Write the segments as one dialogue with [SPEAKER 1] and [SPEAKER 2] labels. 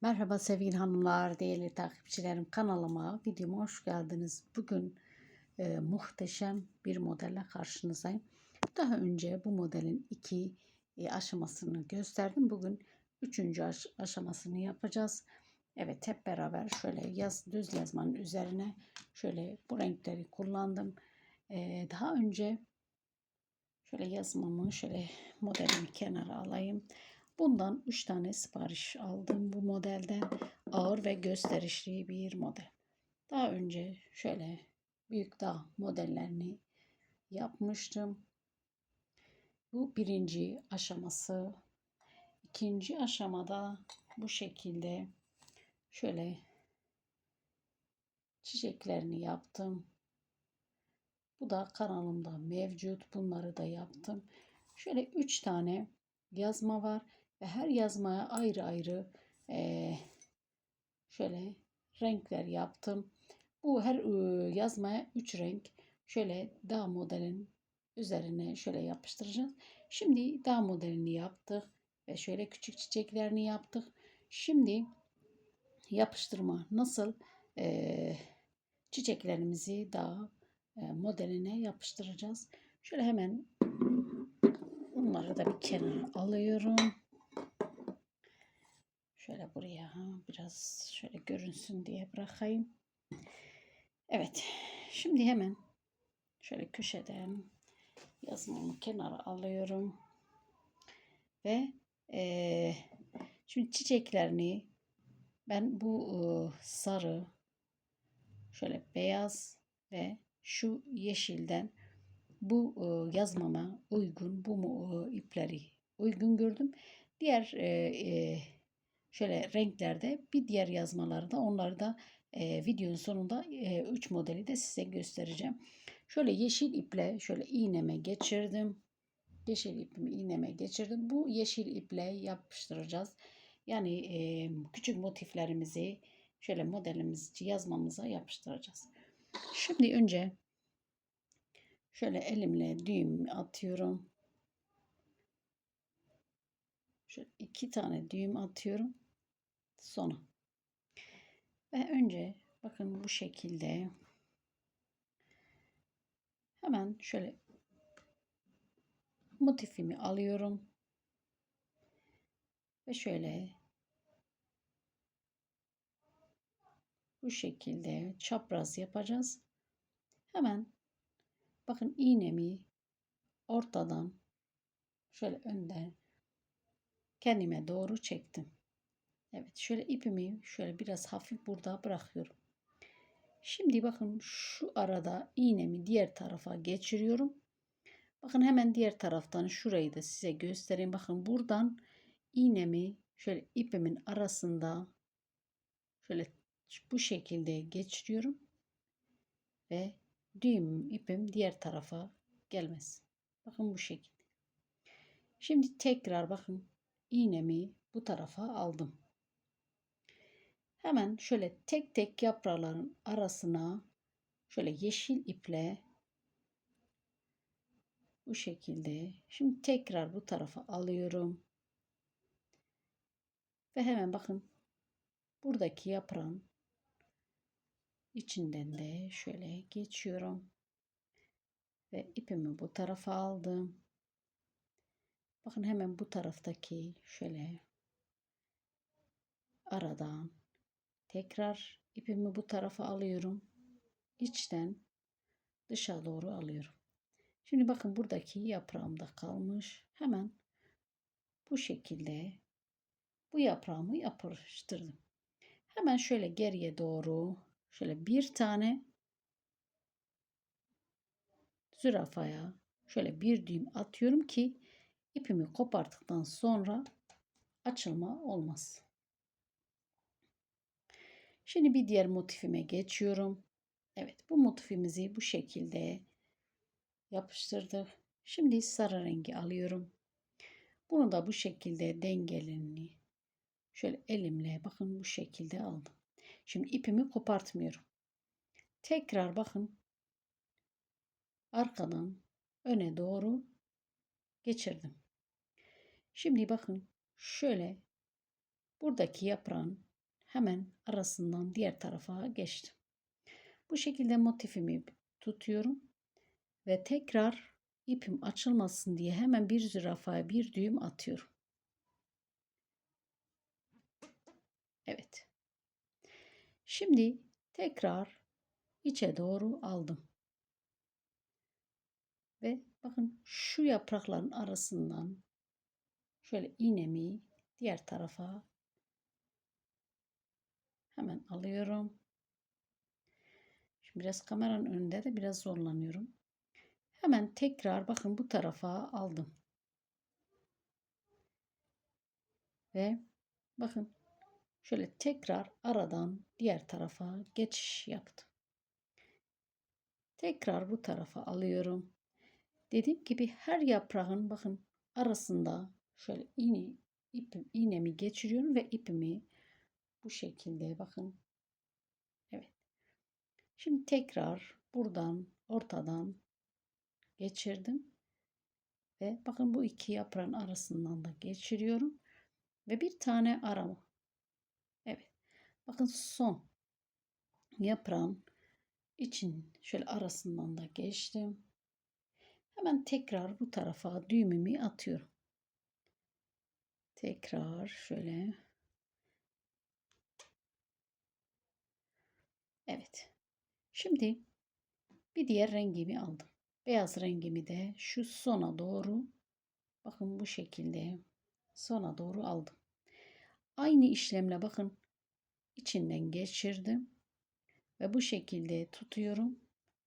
[SPEAKER 1] Merhaba sevgili hanımlar, değerli takipçilerim kanalıma, videoma hoş geldiniz. Bugün e, muhteşem bir modelle karşınızdayım. Daha önce bu modelin iki e, aşamasını gösterdim. Bugün üçüncü aş- aşamasını yapacağız. Evet hep beraber şöyle yaz düz yazmanın üzerine şöyle bu renkleri kullandım. E, daha önce şöyle yazmamı şöyle modelimi kenara alayım. Bundan 3 tane sipariş aldım bu modelden. Ağır ve gösterişli bir model. Daha önce şöyle büyük dağ modellerini yapmıştım. Bu birinci aşaması. İkinci aşamada bu şekilde şöyle çiçeklerini yaptım. Bu da kanalımda mevcut. Bunları da yaptım. Şöyle 3 tane yazma var ve her yazmaya ayrı ayrı eee, şöyle renkler yaptım. Bu her ıı, yazmaya 3 renk şöyle dağ modelin üzerine şöyle yapıştıracağız. Şimdi dağ modelini yaptık ve şöyle küçük çiçeklerini yaptık. Şimdi yapıştırma nasıl eee, çiçeklerimizi dağ e, modeline yapıştıracağız. Şöyle hemen bunları da bir kenara alıyorum. Şöyle buraya biraz şöyle görünsün diye bırakayım. Evet. Şimdi hemen şöyle köşeden yazmamı kenara alıyorum. Ve eee, şimdi çiçeklerini ben bu ıı, sarı şöyle beyaz ve şu yeşilden bu ıı, yazmama uygun bu mu ıı, ipleri uygun gördüm. Diğer e, e, şöyle renklerde bir diğer yazmaları da onları da e, videonun sonunda 3 modeli de size göstereceğim. Şöyle yeşil iple şöyle iğneme geçirdim. Yeşil ipimi iğneme geçirdim. Bu yeşil iple yapıştıracağız. Yani e, küçük motiflerimizi şöyle modelimizi yazmamıza yapıştıracağız. Şimdi önce şöyle elimle düğüm atıyorum. Şöyle iki tane düğüm atıyorum. Sonra. Ve önce bakın bu şekilde hemen şöyle motifimi alıyorum. Ve şöyle bu şekilde çapraz yapacağız. Hemen bakın iğnemi ortadan şöyle önden kendime doğru çektim. Evet şöyle ipimi şöyle biraz hafif burada bırakıyorum. Şimdi bakın şu arada iğnemi diğer tarafa geçiriyorum. Bakın hemen diğer taraftan şurayı da size göstereyim. Bakın buradan iğnemi şöyle ipimin arasında şöyle bu şekilde geçiriyorum. Ve düğüm ipim diğer tarafa gelmez. Bakın bu şekilde. Şimdi tekrar bakın iğnemi bu tarafa aldım. Hemen şöyle tek tek yaprağların arasına şöyle yeşil iple bu şekilde. Şimdi tekrar bu tarafa alıyorum. Ve hemen bakın buradaki yaprağın içinden de şöyle geçiyorum. Ve ipimi bu tarafa aldım. Bakın hemen bu taraftaki şöyle aradan tekrar ipimi bu tarafa alıyorum. İçten dışa doğru alıyorum. Şimdi bakın buradaki yaprağım da kalmış. Hemen bu şekilde bu yaprağımı yapıştırdım. Hemen şöyle geriye doğru şöyle bir tane zürafaya şöyle bir düğüm atıyorum ki ipimi koparttıktan sonra açılma olmaz. Şimdi bir diğer motifime geçiyorum. Evet bu motifimizi bu şekilde yapıştırdık. Şimdi sarı rengi alıyorum. Bunu da bu şekilde dengelerini şöyle elimle bakın bu şekilde aldım. Şimdi ipimi kopartmıyorum. Tekrar bakın arkadan öne doğru geçirdim. Şimdi bakın şöyle buradaki yaprağın hemen arasından diğer tarafa geçtim. Bu şekilde motifimi tutuyorum ve tekrar ipim açılmasın diye hemen bir zürafaya bir düğüm atıyorum. Evet. Şimdi tekrar içe doğru aldım. Ve bakın şu yaprakların arasından şöyle iğnemi diğer tarafa hemen alıyorum. Şimdi biraz kameranın önünde de biraz zorlanıyorum. Hemen tekrar bakın bu tarafa aldım. Ve bakın şöyle tekrar aradan diğer tarafa geçiş yaptım. Tekrar bu tarafa alıyorum. Dediğim gibi her yaprağın bakın arasında şöyle iğne, ipim, iğnemi geçiriyorum ve ipimi bu şekilde bakın. Evet. Şimdi tekrar buradan ortadan geçirdim. Ve bakın bu iki yaprağın arasından da geçiriyorum. Ve bir tane arama. Evet. Bakın son yaprağın için şöyle arasından da geçtim. Hemen tekrar bu tarafa düğümümü atıyorum. Tekrar şöyle. Evet. Şimdi bir diğer rengimi aldım. Beyaz rengimi de şu sona doğru bakın bu şekilde sona doğru aldım. Aynı işlemle bakın içinden geçirdim ve bu şekilde tutuyorum.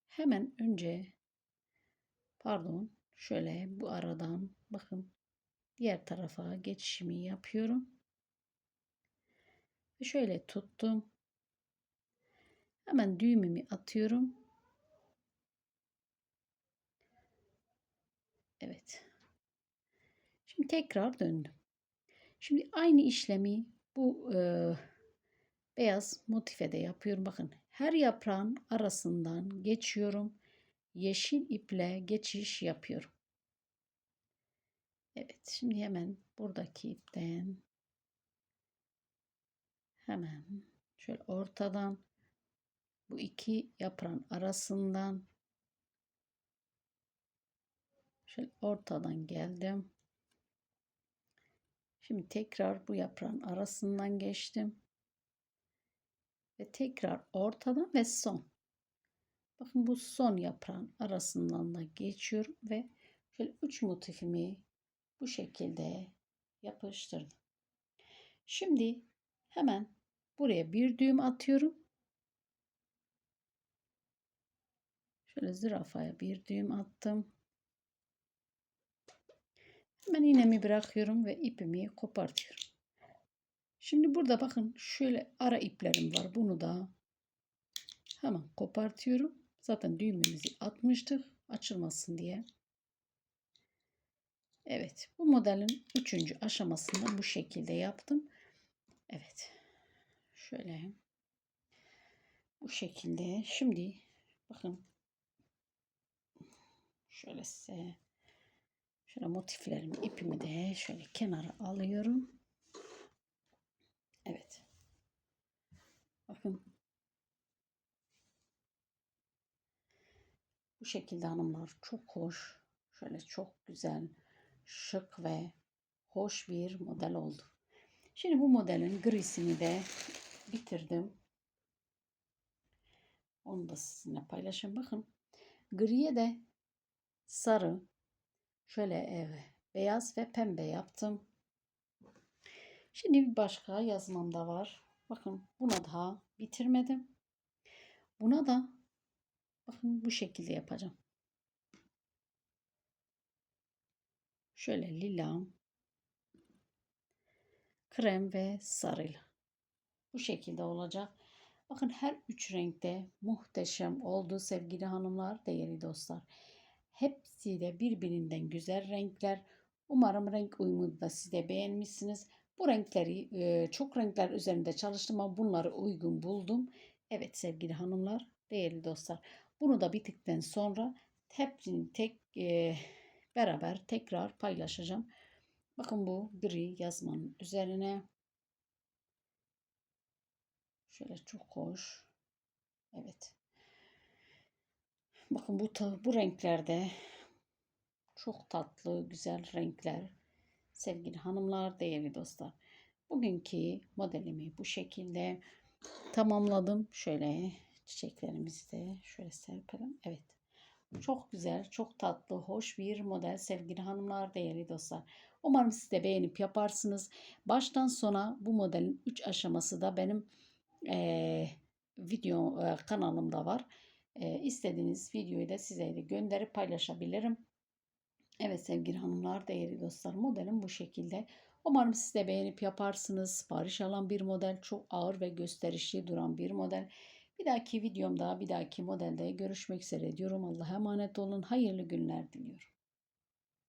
[SPEAKER 1] Hemen önce pardon şöyle bu aradan bakın diğer tarafa geçişimi yapıyorum. Ve şöyle tuttum. Hemen düğümümü atıyorum. Evet. Şimdi tekrar döndüm. Şimdi aynı işlemi bu e, beyaz motife de yapıyorum. Bakın her yaprağın arasından geçiyorum. Yeşil iple geçiş yapıyorum. Evet şimdi hemen buradaki ipten hemen şöyle ortadan bu iki yaprağın arasından şöyle ortadan geldim. Şimdi tekrar bu yaprağın arasından geçtim. Ve tekrar ortadan ve son. Bakın bu son yaprağın arasından da geçiyorum ve şöyle üç motifimi bu şekilde yapıştırdım. Şimdi hemen buraya bir düğüm atıyorum. Şöyle zürafaya bir düğüm attım. Hemen iğnemi bırakıyorum ve ipimi kopartıyorum. Şimdi burada bakın şöyle ara iplerim var. Bunu da hemen kopartıyorum. Zaten düğmemizi atmıştık açılmasın diye. Evet bu modelin üçüncü aşamasında bu şekilde yaptım. Evet şöyle bu şekilde şimdi bakın şöyle size şöyle motiflerimi ipimi de şöyle kenara alıyorum. Evet. Bakın. Bu şekilde hanımlar çok hoş. Şöyle çok güzel, şık ve hoş bir model oldu. Şimdi bu modelin grisini de bitirdim. Onu da sizinle paylaşayım. Bakın griye de sarı, şöyle evet, beyaz ve pembe yaptım. Şimdi bir başka yazmam da var. Bakın buna daha bitirmedim. Buna da bakın bu şekilde yapacağım. Şöyle lila, krem ve sarıyla. Bu şekilde olacak. Bakın her üç renkte muhteşem oldu sevgili hanımlar, değerli dostlar. Hepsi de birbirinden güzel renkler. Umarım renk uyumunu da siz de beğenmişsiniz. Bu renkleri e, çok renkler üzerinde çalıştım ama bunları uygun buldum. Evet sevgili hanımlar, değerli dostlar. Bunu da bittikten sonra hepsini tek e, beraber tekrar paylaşacağım. Bakın bu gri yazmanın üzerine Şöyle çok hoş. Evet. Bakın bu bu renklerde çok tatlı, güzel renkler. Sevgili hanımlar, değerli dostlar. Bugünkü modelimi bu şekilde tamamladım. Şöyle çiçeklerimizi de şöyle serpelim. Evet. Çok güzel, çok tatlı, hoş bir model sevgili hanımlar, değerli dostlar. Umarım siz de beğenip yaparsınız. Baştan sona bu modelin 3 aşaması da benim eee, video eee, kanalımda var. Eee istediğiniz videoyu da size de gönderip paylaşabilirim. Evet sevgili hanımlar, değerli dostlar modelim bu şekilde. Umarım siz de beğenip yaparsınız. Sipariş alan bir model, çok ağır ve gösterişli duran bir model. Bir dahaki videomda, bir dahaki modelde görüşmek üzere diyorum. Allah'a emanet olun. Hayırlı günler diliyorum.